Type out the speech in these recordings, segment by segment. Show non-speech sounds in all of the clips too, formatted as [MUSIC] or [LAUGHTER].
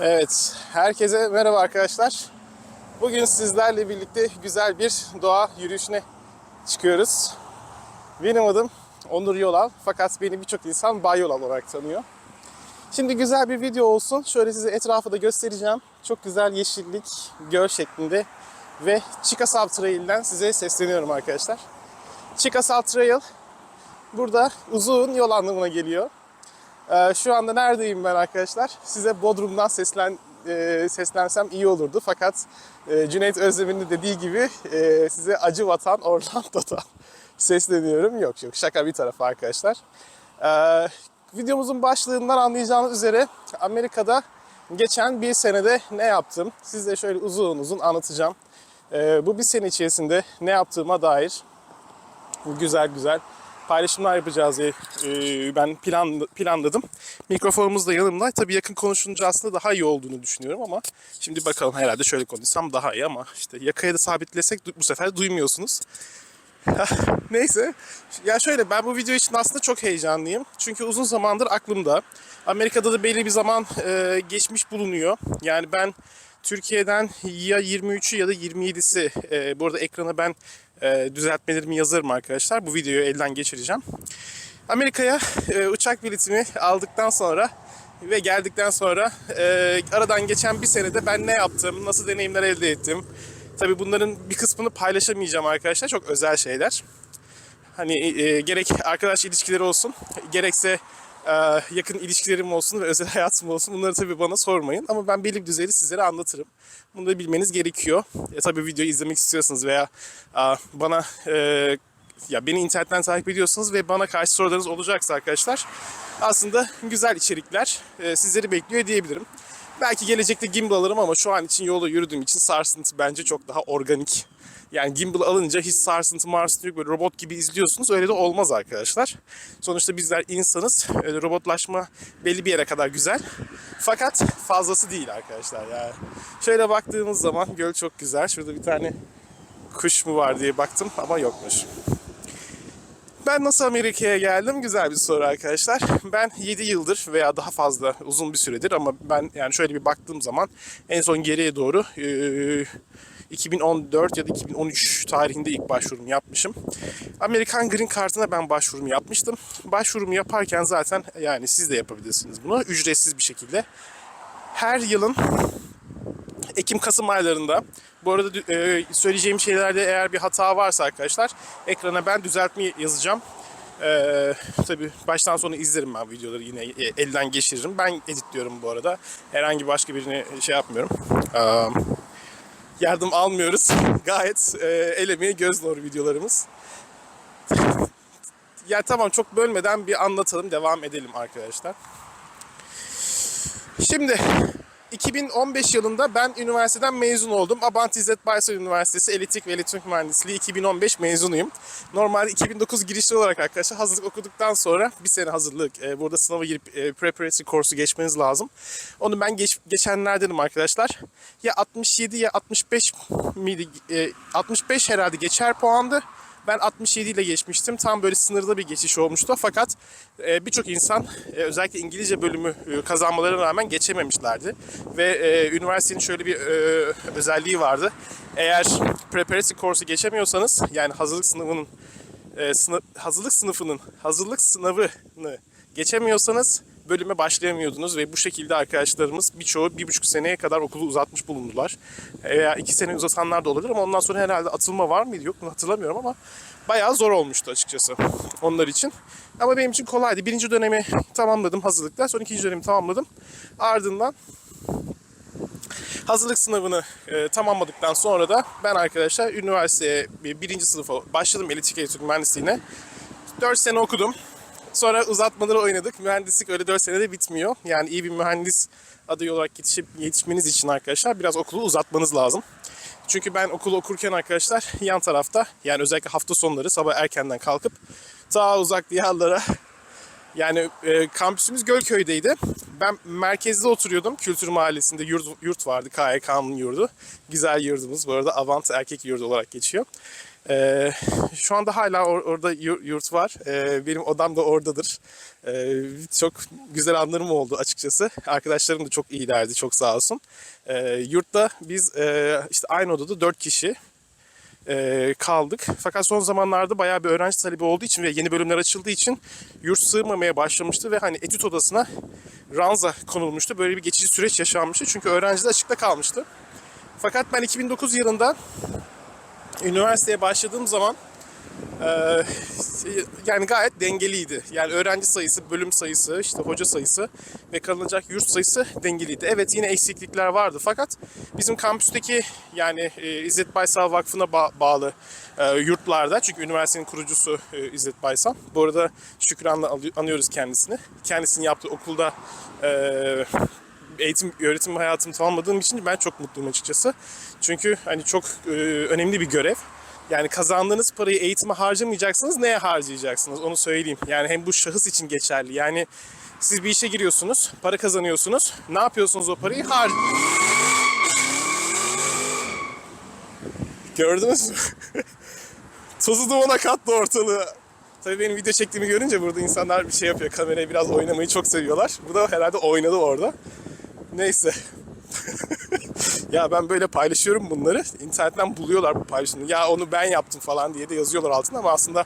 Evet, herkese merhaba arkadaşlar. Bugün sizlerle birlikte güzel bir doğa yürüyüşüne çıkıyoruz. Benim adım Onur Yolal fakat beni birçok insan Bay Yolal olarak tanıyor. Şimdi güzel bir video olsun. Şöyle size etrafı da göstereceğim. Çok güzel yeşillik, göl şeklinde ve Chickasaw Trail'den size sesleniyorum arkadaşlar. Chickasaw Trail burada uzun yol anlamına geliyor. Ee, şu anda neredeyim ben arkadaşlar? Size Bodrum'dan seslen e, seslensem iyi olurdu. Fakat e, Cüneyt Özdemir'in de dediği gibi e, size acı vatan Orlando'dan [LAUGHS] sesleniyorum. Yok yok şaka bir tarafa arkadaşlar. Ee, videomuzun başlığından anlayacağınız üzere Amerika'da geçen bir senede ne yaptım? Size şöyle uzun uzun anlatacağım. Ee, bu bir sene içerisinde ne yaptığıma dair güzel güzel paylaşımlar yapacağız diye e, ben plan, planladım. Mikrofonumuz da yanımda. Tabii yakın konuşunca aslında daha iyi olduğunu düşünüyorum ama şimdi bakalım herhalde şöyle konuşsam daha iyi ama işte yakaya da sabitlesek bu sefer duymuyorsunuz. [LAUGHS] Neyse. Ya şöyle ben bu video için aslında çok heyecanlıyım. Çünkü uzun zamandır aklımda. Amerika'da da belli bir zaman e, geçmiş bulunuyor. Yani ben Türkiye'den ya 23'ü ya da 27'si e, bu arada ekrana ben e, düzeltmelerimi yazarım arkadaşlar. Bu videoyu elden geçireceğim. Amerika'ya e, uçak biletimi aldıktan sonra ve geldikten sonra e, aradan geçen bir senede ben ne yaptım, nasıl deneyimler elde ettim. Tabii bunların bir kısmını paylaşamayacağım arkadaşlar. Çok özel şeyler. Hani e, gerek arkadaş ilişkileri olsun, gerekse yakın ilişkilerim olsun ve özel [LAUGHS] hayatım olsun. Bunları tabii bana sormayın. Ama ben belli bir düzeyde sizlere anlatırım. Bunu da bilmeniz gerekiyor. E, tabii videoyu izlemek istiyorsanız veya e, bana e, ya beni internetten takip ediyorsanız ve bana karşı sorularınız olacaksa arkadaşlar aslında güzel içerikler e, sizleri bekliyor diyebilirim. Belki gelecekte gimbal alırım ama şu an için yolda yürüdüğüm için sarsıntı bence çok daha organik. Yani gimbal alınca hiç sarsıntı marsıntı yok böyle robot gibi izliyorsunuz. Öyle de olmaz arkadaşlar. Sonuçta bizler insanız. Öyle robotlaşma belli bir yere kadar güzel. Fakat fazlası değil arkadaşlar. Yani şöyle baktığımız zaman göl çok güzel. Şurada bir tane kuş mu var diye baktım ama yokmuş. Ben nasıl Amerika'ya geldim? Güzel bir soru arkadaşlar. Ben 7 yıldır veya daha fazla uzun bir süredir ama ben yani şöyle bir baktığım zaman en son geriye doğru e, 2014 ya da 2013 tarihinde ilk başvurumu yapmışım. Amerikan Green Card'ına ben başvurumu yapmıştım. Başvurumu yaparken zaten yani siz de yapabilirsiniz bunu ücretsiz bir şekilde. Her yılın Ekim-Kasım aylarında bu arada e, söyleyeceğim şeylerde eğer bir hata varsa arkadaşlar ekrana ben düzeltme yazacağım. Ee, tabii baştan sona izlerim ben videoları yine e, elden geçiririm. Ben editliyorum bu arada. Herhangi başka birini şey yapmıyorum. Ee, yardım almıyoruz. [LAUGHS] Gayet e, el emeği göz nuru videolarımız. [LAUGHS] ya tamam çok bölmeden bir anlatalım devam edelim arkadaşlar. Şimdi 2015 yılında ben üniversiteden mezun oldum. Abant İzzet Baysal Üniversitesi Elektrik ve Elektronik Mühendisliği 2015 mezunuyum. Normalde 2009 girişli olarak arkadaşlar hazırlık okuduktan sonra bir sene hazırlık, e, burada sınava girip e, preparatory kursu geçmeniz lazım. Onu ben geç, geçenlerdenim arkadaşlar. Ya 67 ya 65 miydi? E, 65 herhalde geçer puandı. Ben 67 ile geçmiştim. Tam böyle sınırda bir geçiş olmuştu. Fakat e, birçok insan e, özellikle İngilizce bölümü e, kazanmalarına rağmen geçememişlerdi. Ve üniversitenin şöyle bir özelliği vardı. Eğer preparatory course'u geçemiyorsanız yani hazırlık sınavının sınıf, hazırlık sınıfının hazırlık sınavını geçemiyorsanız bölüme başlayamıyordunuz ve bu şekilde arkadaşlarımız birçoğu bir buçuk seneye kadar okulu uzatmış bulundular. Veya iki sene uzatanlar da olabilir ama ondan sonra herhalde atılma var mıydı yok mu hatırlamıyorum ama bayağı zor olmuştu açıkçası onlar için. Ama benim için kolaydı. Birinci dönemi tamamladım hazırlıkta. Sonra ikinci dönemi tamamladım. Ardından hazırlık sınavını e, tamamladıktan sonra da ben arkadaşlar üniversiteye bir, birinci sınıfa başladım elektrik elektronik mühendisliğine. 4 sene okudum. Sonra uzatmaları oynadık. Mühendislik öyle 4 senede bitmiyor. Yani iyi bir mühendis adayı olarak yetişip, yetişmeniz için arkadaşlar biraz okulu uzatmanız lazım. Çünkü ben okulu okurken arkadaşlar yan tarafta yani özellikle hafta sonları sabah erkenden kalkıp ta uzak diyarlara yani e, kampüsümüz Gölköy'deydi. Ben merkezde oturuyordum. Kültür Mahallesi'nde yurt, yurt vardı. KYK'nın yurdu. Güzel yurdumuz. Bu arada Avant erkek yurdu olarak geçiyor. Ee, şu anda hala or- orada yu- yurt var. Ee, benim odam da oradadır. Ee, çok güzel anlarım oldu açıkçası. Arkadaşlarım da çok iyilerdi, çok sağ olsun. Ee, yurtta biz e, işte aynı odada dört kişi e, kaldık. Fakat son zamanlarda bayağı bir öğrenci talebi olduğu için ve yeni bölümler açıldığı için yurt sığmamaya başlamıştı ve hani etüt odasına ranza konulmuştu. Böyle bir geçici süreç yaşanmıştı. Çünkü öğrenciler açıkta kalmıştı. Fakat ben 2009 yılında üniversiteye başladığım zaman eee, yani gayet dengeliydi. Yani öğrenci sayısı, bölüm sayısı, işte hoca sayısı ve kalınacak yurt sayısı dengeliydi. Evet yine eksiklikler vardı fakat bizim kampüsteki yani e, İzzet Baysal Vakfı'na ba- bağlı e, yurtlarda çünkü üniversitenin kurucusu e, İzzet Baysal. Bu arada şükranla anıyoruz kendisini. Kendisinin yaptığı okulda e, eğitim öğretim hayatımı tamamladığım için ben çok mutluyum açıkçası. Çünkü hani çok e, önemli bir görev. Yani kazandığınız parayı eğitime harcamayacaksınız, neye harcayacaksınız onu söyleyeyim. Yani hem bu şahıs için geçerli. Yani siz bir işe giriyorsunuz, para kazanıyorsunuz. Ne yapıyorsunuz o parayı? Har Gördünüz mü? [LAUGHS] Tozu dumana kattı ortalığı. Tabii benim video çektiğimi görünce burada insanlar bir şey yapıyor. Kameraya biraz oynamayı çok seviyorlar. Bu da herhalde oynadı orada. Neyse. [LAUGHS] ya ben böyle paylaşıyorum bunları. İnternetten buluyorlar bu paylaşımı. Ya onu ben yaptım falan diye de yazıyorlar altına ama aslında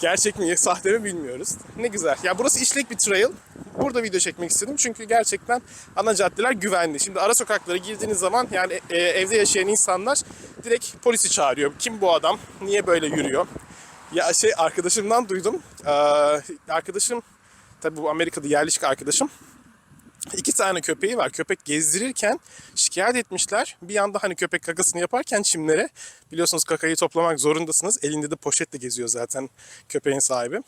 gerçek mi [LAUGHS] sahte mi bilmiyoruz. Ne güzel. Ya burası işlek bir trail. Burada video çekmek istedim çünkü gerçekten ana caddeler güvenli. Şimdi ara sokaklara girdiğiniz zaman yani e, evde yaşayan insanlar direkt polisi çağırıyor. Kim bu adam? Niye böyle yürüyor? Ya şey arkadaşımdan duydum. Ee, arkadaşım tabii bu Amerika'da yerleşik arkadaşım. İki tane köpeği var. Köpek gezdirirken şikayet etmişler. Bir yanda hani köpek kakasını yaparken çimlere biliyorsunuz kakayı toplamak zorundasınız. Elinde de poşetle geziyor zaten köpeğin sahibi.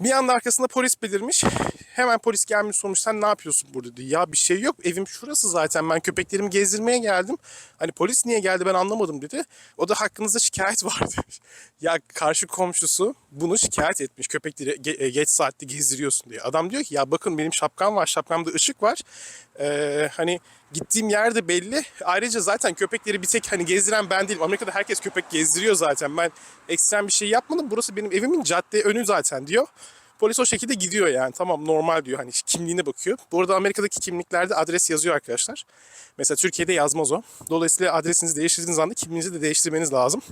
Bir anda arkasında polis belirmiş. Hemen polis gelmiş sormuş sen ne yapıyorsun burada diyor. Ya bir şey yok evim şurası zaten ben köpeklerimi gezdirmeye geldim. Hani polis niye geldi ben anlamadım dedi. O da hakkınızda şikayet var [LAUGHS] demiş. Ya karşı komşusu bunu şikayet etmiş. Köpekleri ge- e, geç saatte gezdiriyorsun diye. Adam diyor ki ya bakın benim şapkam var şapkamda ışık var. Ee, hani gittiğim yerde belli. Ayrıca zaten köpekleri bir tek hani gezdiren ben değilim. Amerika'da herkes köpek gezdiriyor zaten. Ben ekstrem bir şey yapmadım. Burası benim evimin cadde önü zaten diyor. Polis o şekilde gidiyor yani. Tamam normal diyor. Hani kimliğine bakıyor. Bu arada Amerika'daki kimliklerde adres yazıyor arkadaşlar. Mesela Türkiye'de yazmaz o. Dolayısıyla adresinizi değiştirdiğiniz anda kimliğinizi de değiştirmeniz lazım.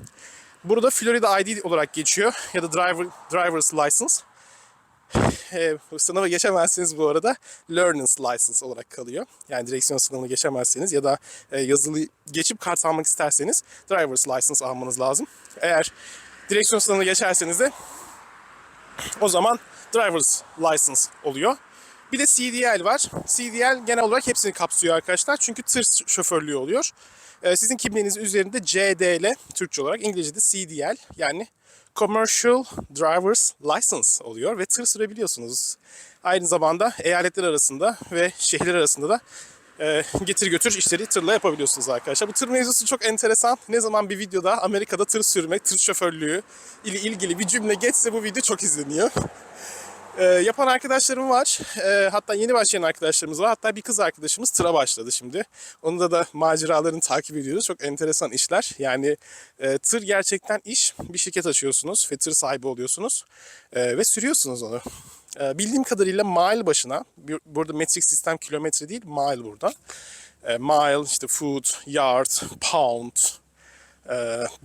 Burada Florida ID olarak geçiyor. Ya da driver, driver's license. E, sınavı geçemezseniz bu arada learner's license olarak kalıyor. Yani direksiyon sınavını geçemezseniz ya da e, yazılı geçip kart almak isterseniz driver's license almanız lazım. Eğer direksiyon sınavını geçerseniz de o zaman driver's license oluyor. Bir de CDL var. CDL genel olarak hepsini kapsıyor arkadaşlar. Çünkü tır şoförlüğü oluyor. Ee, sizin kimliğinizin üzerinde CDL, Türkçe olarak İngilizce'de CDL yani Commercial Driver's License oluyor ve tır sürebiliyorsunuz. Aynı zamanda eyaletler arasında ve şehirler arasında da e, getir götür işleri tırla yapabiliyorsunuz arkadaşlar. Bu tır mevzusu çok enteresan. Ne zaman bir videoda Amerika'da tır sürmek, tır şoförlüğü ile ilgili bir cümle geçse bu video çok izleniyor. E, yapan arkadaşlarım var. E, hatta yeni başlayan arkadaşlarımız var. Hatta bir kız arkadaşımız tıra başladı şimdi. Onda da maceralarını takip ediyoruz. Çok enteresan işler. Yani e, tır gerçekten iş. Bir şirket açıyorsunuz ve tır sahibi oluyorsunuz. E, ve sürüyorsunuz onu. E, bildiğim kadarıyla mile başına, bir- burada metrik sistem kilometre değil, mile burada. E, mile, işte foot, yard, pound, e,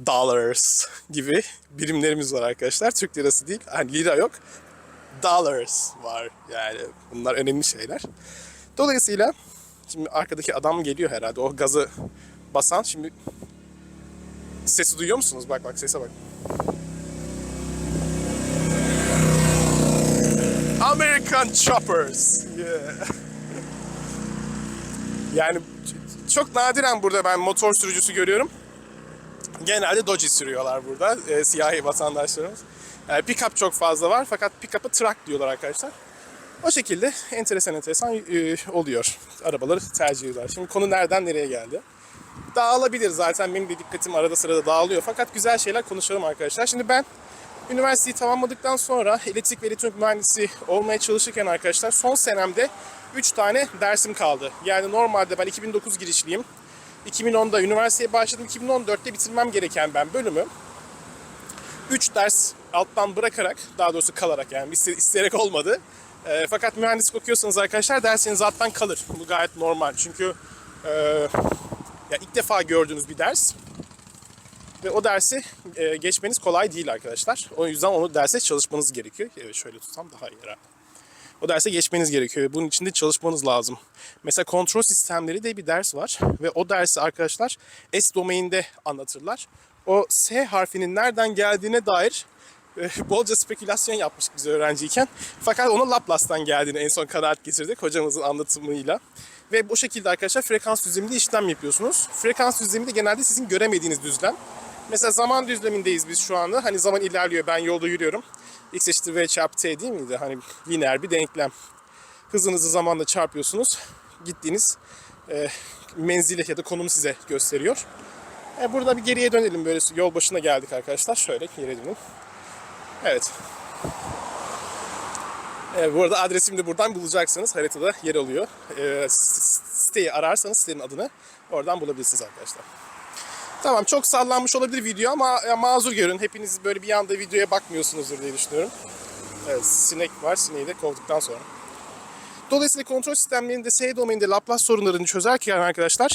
dollars gibi birimlerimiz var arkadaşlar. Türk lirası değil, hani lira yok. Dollars var yani bunlar önemli şeyler. Dolayısıyla şimdi arkadaki adam geliyor herhalde o gazı basan şimdi sesi duyuyor musunuz? Bak bak sese bak. American Choppers. Yeah. Yani çok nadiren burada ben motor sürücüsü görüyorum. Genelde Dodge sürüyorlar burada e, siyahi vatandaşlarımız. E, pick-up çok fazla var fakat pick-up'ı truck diyorlar arkadaşlar. O şekilde enteresan enteresan e, oluyor. Arabaları tercih ediyorlar. Şimdi konu nereden nereye geldi? Dağılabilir zaten benim de dikkatim arada sırada dağılıyor. Fakat güzel şeyler konuşalım arkadaşlar. Şimdi ben üniversiteyi tamamladıktan sonra elektrik ve elektronik mühendisi olmaya çalışırken arkadaşlar son senemde 3 tane dersim kaldı. Yani normalde ben 2009 girişliyim. 2010'da üniversiteye başladım. 2014'te bitirmem gereken ben bölümü 3 ders alttan bırakarak, daha doğrusu kalarak yani iste- isteyerek olmadı. E, fakat mühendislik okuyorsanız arkadaşlar dersiniz alttan kalır. Bu gayet normal çünkü e, ya ilk defa gördüğünüz bir ders ve o dersi e, geçmeniz kolay değil arkadaşlar. O yüzden onu derse çalışmanız gerekiyor. Evet şöyle tutsam daha iyi herhalde. O derse geçmeniz gerekiyor. Bunun için de çalışmanız lazım. Mesela kontrol sistemleri de bir ders var. Ve o dersi arkadaşlar S domainde anlatırlar. O S harfinin nereden geldiğine dair e, [LAUGHS] bolca spekülasyon yapmıştık biz öğrenciyken. Fakat onun Laplace'tan geldiğini en son kanaat getirdik hocamızın anlatımıyla. Ve bu şekilde arkadaşlar frekans düzleminde işlem yapıyorsunuz. Frekans düzlemi de genelde sizin göremediğiniz düzlem. Mesela zaman düzlemindeyiz biz şu anda. Hani zaman ilerliyor, ben yolda yürüyorum. X eşittir V çarpı T değil miydi? Hani lineer bir denklem. Hızınızı zamanla çarpıyorsunuz. Gittiğiniz e, menzili ya da konumu size gösteriyor. E, burada bir geriye dönelim. Böyle yol başına geldik arkadaşlar. Şöyle geriye dönelim. Evet. E, bu arada adresimi de buradan bulacaksınız. Haritada yer alıyor. E, siteyi ararsanız sitenin adını oradan bulabilirsiniz arkadaşlar. Tamam çok sallanmış olabilir video ama ya, mazur görün. Hepiniz böyle bir anda videoya bakmıyorsunuzdur diye düşünüyorum. Evet sinek var. Sineği de kovduktan sonra. Dolayısıyla kontrol sistemlerinde S domaininde Laplace sorunlarını çözerken arkadaşlar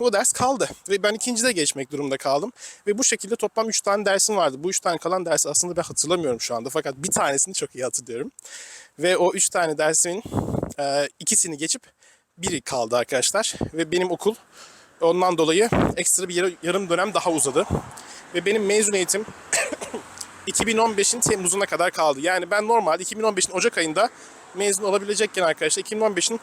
bu ders kaldı. Ve ben ikincide geçmek durumunda kaldım. Ve bu şekilde toplam 3 tane dersim vardı. Bu 3 tane kalan dersi aslında ben hatırlamıyorum şu anda. Fakat bir tanesini çok iyi hatırlıyorum. Ve o 3 tane dersimin e, ikisini geçip biri kaldı arkadaşlar. Ve benim okul ondan dolayı ekstra bir yar- yarım dönem daha uzadı. Ve benim mezuniyetim 2015'in [COUGHS] Temmuz'una kadar kaldı. Yani ben normalde 2015'in Ocak ayında mezun olabilecekken arkadaşlar 2015'in